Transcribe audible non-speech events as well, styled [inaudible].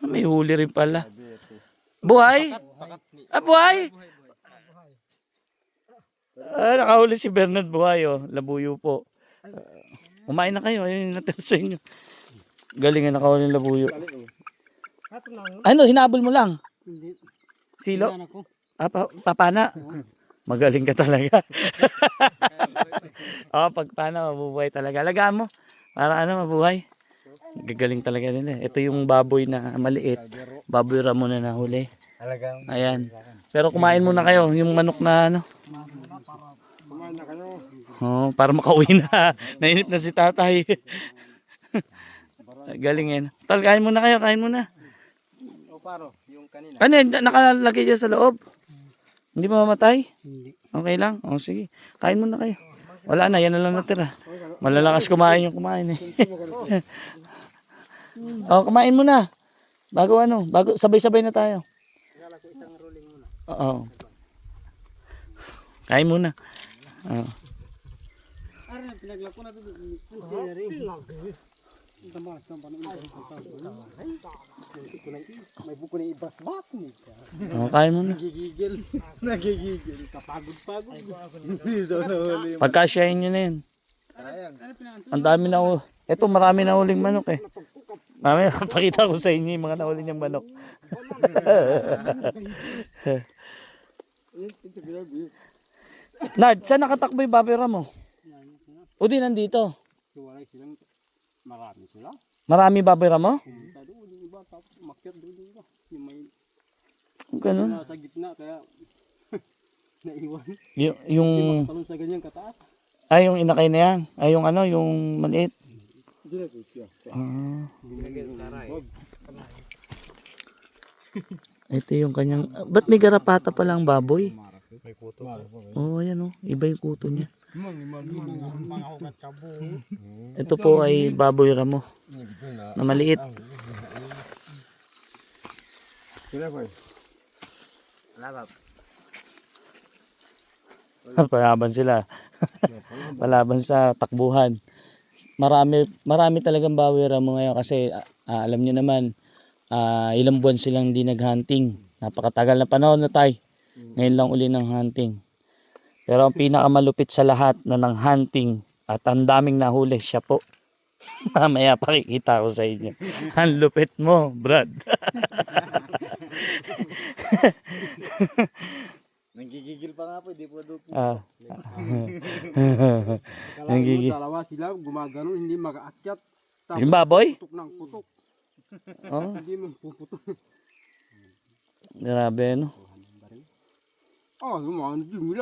Ah, May huli rin pala. Buhay? Ah, buhay? Ah, nakahuli si Bernard Buhay, oh. Labuyo po. Ah, kumain na kayo. Ayun yung natira sa inyo. Galing nga nakahuli ng labuyo. Ano, hinabol mo lang? Silo? Ah, pa- papana. Magaling ka talaga. Oh, [laughs] pagpana, mabubuhay talaga. Alagaan mo. Para ano, mabuhay. Gagaling talaga nila. Ito yung baboy na maliit. Baboy ramo na nahuli. Talagang Ayan. Pero kumain muna kayo. Yung manok na ano. Kumain na kayo. Oo, para makauwi na. [laughs] Nainip na si tatay. [laughs] Galing yan. Tal, kain muna kayo. Kain muna. O paro, yung kanina. Ano yan? Nakalagay dyan sa loob. Hindi mamamatay? Hindi. Okay lang? O sige. Kain muna kayo. Wala na, yan na lang natira. Malalakas kumain yung kumain eh. [laughs] o, kumain muna. Bago ano, bago sabay-sabay na tayo. Isang rolling muna. Oo. Kain muna. Oo. Ari, pinaglako na ito. Ang sinari. Tamas ng panuin May buko na ibas-bas ni. O, kain muna. Nagigigil. [laughs] Nagigigil. Kapagod-pagod. Hindi daw nahuli. Pagkasyahin nyo na yun. Sayang. Ang dami na ul- Ito marami na uling manok eh. Mami, pakita ko sa inyo yung mga nahuli niyang manok. Nard, saan nakatakbo yung babera mo? O di nandito. Wala silang marami sila. Marami babera mo? Pumunta doon yung iba tapos umakyat doon yung iba. Yung may Ganun. nasa gitna kaya [laughs] naiwan. Y- yung, Talon sa ganyan kataas. ay yung inakay na yan. Ay yung ano, yung maliit. Hindi. Ah, [laughs] ito yung kanyang, ba't may garapata palang baboy? May. Oo, oh, ayan oh. Iba yung kuto niya. Ito po ay baboy ramo na maliit. Sila ko eh. Labab. Palaban sila. [laughs] Palaban sa takbuhan. Marami marami talagang baboy ramo ngayon kasi ah, alam niyo naman ah, ilang buwan silang di naghunting. Napakatagal na panahon na tay. Ngayon lang uli ng hunting. Pero ang pinakamalupit sa lahat na ng hunting at ang daming nahuli siya po. [laughs] Mamaya pakikita ko sa inyo. Ang lupit mo, Brad. [laughs] [laughs] Nagigigil pa nga po. Di po doon. Ah. Mo dalawa sila gumagano hindi makaakyat. Tapos Yung baboy? putok ng putok. Oh, [laughs] Hindi mo puputok. grabe no. Oh, gumagano. Hindi mo